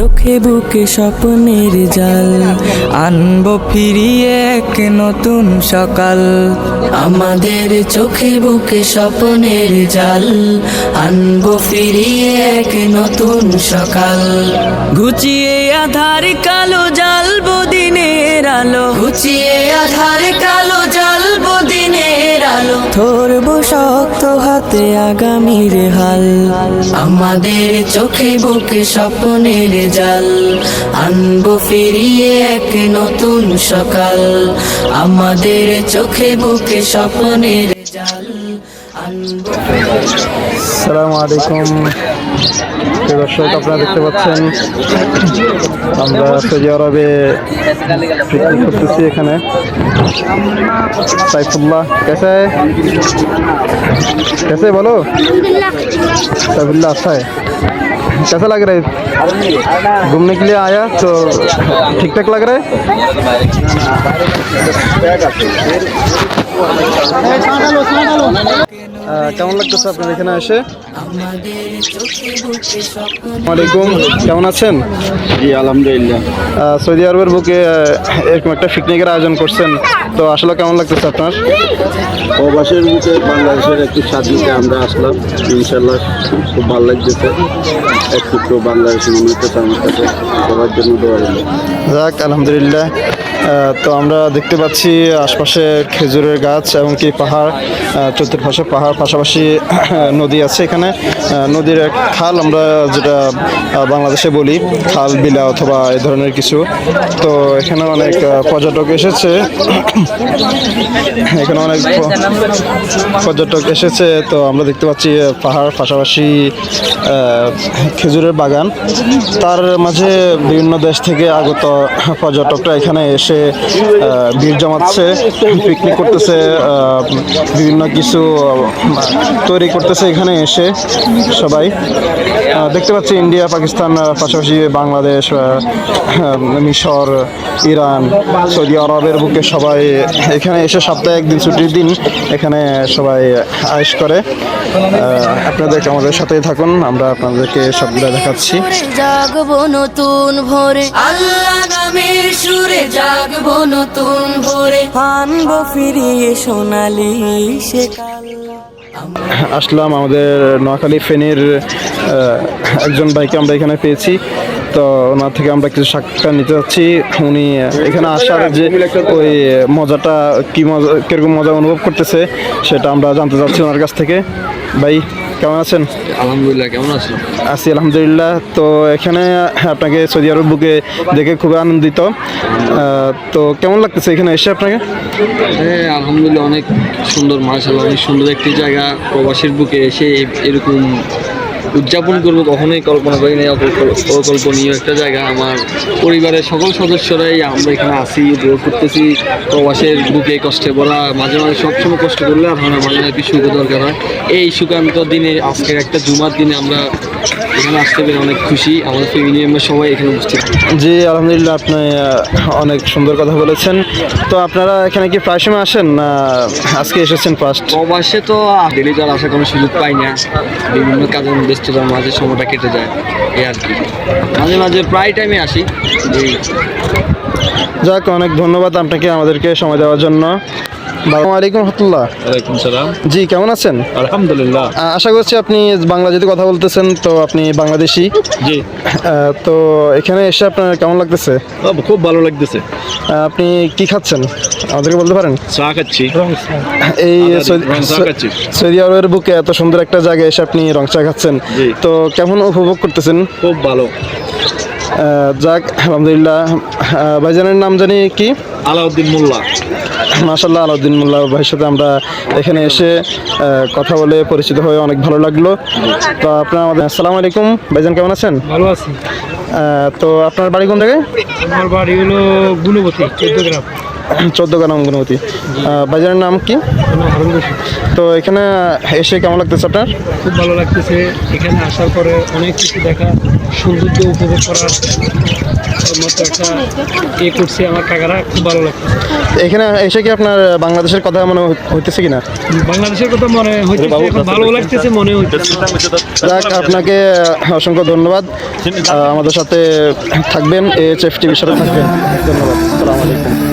চোখে বুকে স্বপ্নের জাল। আনব ফিরিয়ে এক নতুন সকাল। আমাদের চোখে বুকে স্বপ্নের জাল। আনব ফিরিয়ে এক নতুন সকাল। ঘুচিয়ে আধার কালো জ্বালবো দিনের আলো। ঘুচিয়ে আধার কালো দিনের আলো ধরব শক্ত হাতে আগামীর হাল। আমাদের চোখে বুকে স্বপ্নের জাল। আনব ফিরিয়ে এক নতুন সকাল। আমাদের চোখে বুকে স্বপ্নের জাল। সালামু আলাইকুম। দর্শক, আপনারা দেখতে পাচ্ছেন, আমরা সৌদি আরবে পিকনিক করতেছি এখানে। সাইফুল্লাহ, কেসে? কেসে বলো? সাইফুল্লাহ আসায় कैसा लग रहा है घूमने के लिए आया तो ठीक ठाक लग रहा है কেমন লাগতেছে আপনার এখানে এসে? ওয়ালাইকুম। কেমন আছেন? জি আলহামদুলিল্লাহ। সৌদি আরবের বুকে এরকম একটা পিকনিকের আয়োজন করছেন। তো আসলে কেমন লাগতেছে আপনার? প্রবাসের বুকে বাংলাদেশের একটু স্বাদ নিতে আমরা আসলাম। ইনশাল্লাহ খুব ভালো লাগতেছে। একটু একটু বাংলাদেশি মনে হচ্ছে আমার কাছে সবার জন্য দোয়া যাক আলহামদুলিল্লাহ। তো আমরা দেখতে পাচ্ছি আশপাশে খেজুরের গাছ এবং কি পাহাড় চতুর্পাশে পাহাড়, পাশাপাশি নদী আছে এখানে। নদীর এক খাল আমরা যেটা বাংলাদেশে বলি খাল, বিলা অথবা এ ধরনের কিছু। তো এখানে অনেক পর্যটক এসেছে। এখানে অনেক পর্যটক এসেছে। তো আমরা দেখতে পাচ্ছি পাহাড়, পাশাপাশি খেজুরের বাগান। তার মাঝে বিভিন্ন দেশ থেকে আগত পর্যটকরা এখানে এসে আহ, ভিড় জমাচ্ছে পিকনিক করতেছে বিভিন্ন কিছু তৈরি করতেছে এখানে এসে সবাই। দেখতে পাচ্ছি ইন্ডিয়া পাকিস্তান পাশাপাশি বাংলাদেশ মিশর ইরান সৌদি আরবের বুকে সবাই এখানে এসে সপ্তাহে একদিন ছুটির দিন এখানে সবাই আয়েশ করে। আপনাদেরকে আমাদের সাথেই থাকুন আমরা আপনাদেরকে সবগুলো দেখাচ্ছি। জাগবো নতুন ভোরে। আল্লাহ নামের জাগবো নতুন ভোরে। আনব ফিরিয়ে সোনালি সে কাল। আসলাম আমাদের নোয়াখালী ফেনীর একজন ভাইকে আমরা এখানে পেয়েছি। তো ওনার থেকে আমরা কিছু সাক্ষাৎকার নিতে যাচ্ছি। উনি এখানে আসার যে ওই মজাটা কি মজা কীরকম মজা অনুভব করতেছে সেটা আমরা জানতে চাচ্ছি ওনার কাছ থেকে। ভাই কেমন আছেন? আলহামদুলিল্লাহ কেমন আছেন? আছি আলহামদুলিল্লাহ। তো এখানে আপনাকে সৌদি আরব বুকে দেখে খুবই আনন্দিত। তো কেমন লাগতেছে এখানে এসে আপনাকে? হ্যাঁ আলহামদুলিল্লাহ অনেক সুন্দর মার্শাল অনেক সুন্দর একটি জায়গা। প্রবাসীর বুকে এসে এরকম উদযাপন করব কখনোই কল্পনা করি নাই অকল্প- অকল্পনীয় একটা জায়গা। আমার পরিবারের সকল সদস্যরাই আমরা এখানে আসি উপভোগ করতেছি। প্রবাসের বুকে কষ্টে ভরা মাঝে মাঝে সবসময় কষ্ট করলে হয় না মাঝে মাঝে সুখে দরকার হয়। এই সুকান্ত দিনে আজকের একটা জুমার দিনে আমরা এখানে আসতে পেরে অনেক খুশি। আমাদের ফ্যামিলি মেম্বার সবাই এখানে উপস্থিত। জি আলহামদুলিল্লাহ আপনি অনেক সুন্দর কথা বলেছেন। তো আপনারা এখানে কি প্রায় সময় আসেন না আজকে এসেছেন ফার্স্ট প্রবাসে তো ডেলি যাওয়ার আসার কোনো সুযোগ পাই না। বিভিন্ন কাজের ব্যস্ততার মাঝে সময়টা কেটে যায় এই আর কি। মাঝে মাঝে প্রায় টাইমে আসি যাক অনেক ধন্যবাদ আপনাকে আমাদেরকে সময় দেওয়ার জন্য। আলাইকুম রহমতুল্লাহ। ওয়ালাইকুম সালাম। জি কেমন আছেন? আলহামদুলিল্লাহ। আশা করছি আপনি বাংলা যদি কথা বলতেছেন তো আপনি বাংলাদেশি। জি। তো এখানে এসে আপনার কেমন লাগতেছে? খুব ভালো লাগতেছে। আপনি কি খাচ্ছেন? আমাদেরকে বলতে পারেন? চা খাচ্ছি। এই সৌদি- আরবের বুকে এত সুন্দর একটা জায়গায় এসে আপনি রং চা খাচ্ছেন। তো কেমন উপভোগ করতেছেন? খুব ভালো। যাক আলহামদুলিল্লাহ। ভাইজানের নাম জানি কি? আলাউদ্দিন মোল্লা। মাসাল্লাহ আলাউদ্দিন মোল্লা ভাইয়ের সাথে আমরা এখানে এসে কথা বলে পরিচিত হয়ে অনেক ভালো লাগল। তো আপনার আমাদের আসসালামু আলাইকুম। ভাইজান কেমন আছেন? ভালো আছি। তো আপনার বাড়ি কোন জায়গায়? আমার বাড়ি হলো গুণবতী চোদ্দ গ্রাম। চোদ্দ গ্রাম আহ, ভাইজানের নাম কি? তো এখানে এসে কেমন লাগতেছে আপনার? খুব ভালো লাগতেছে। এখানে আসার পরে অনেক কিছু দেখা সৌন্দর্য উপভোগ করার মতো একটা এ করছে আমার কাকারা খুব ভালো লাগছে এখানে এসে কি আপনার বাংলাদেশের কথা মনে হই- হইতেছে কিনা? বাংলাদেশের কথা মনে এখন ভালো লাগতেছে মনে যাক আপনাকে অসংখ্য ধন্যবাদ। আমাদের সাথে থাকবেন এইচ এফ টিভির সাথে থাকবেন। ধন্যবাদ। সালাম আলাইকুম।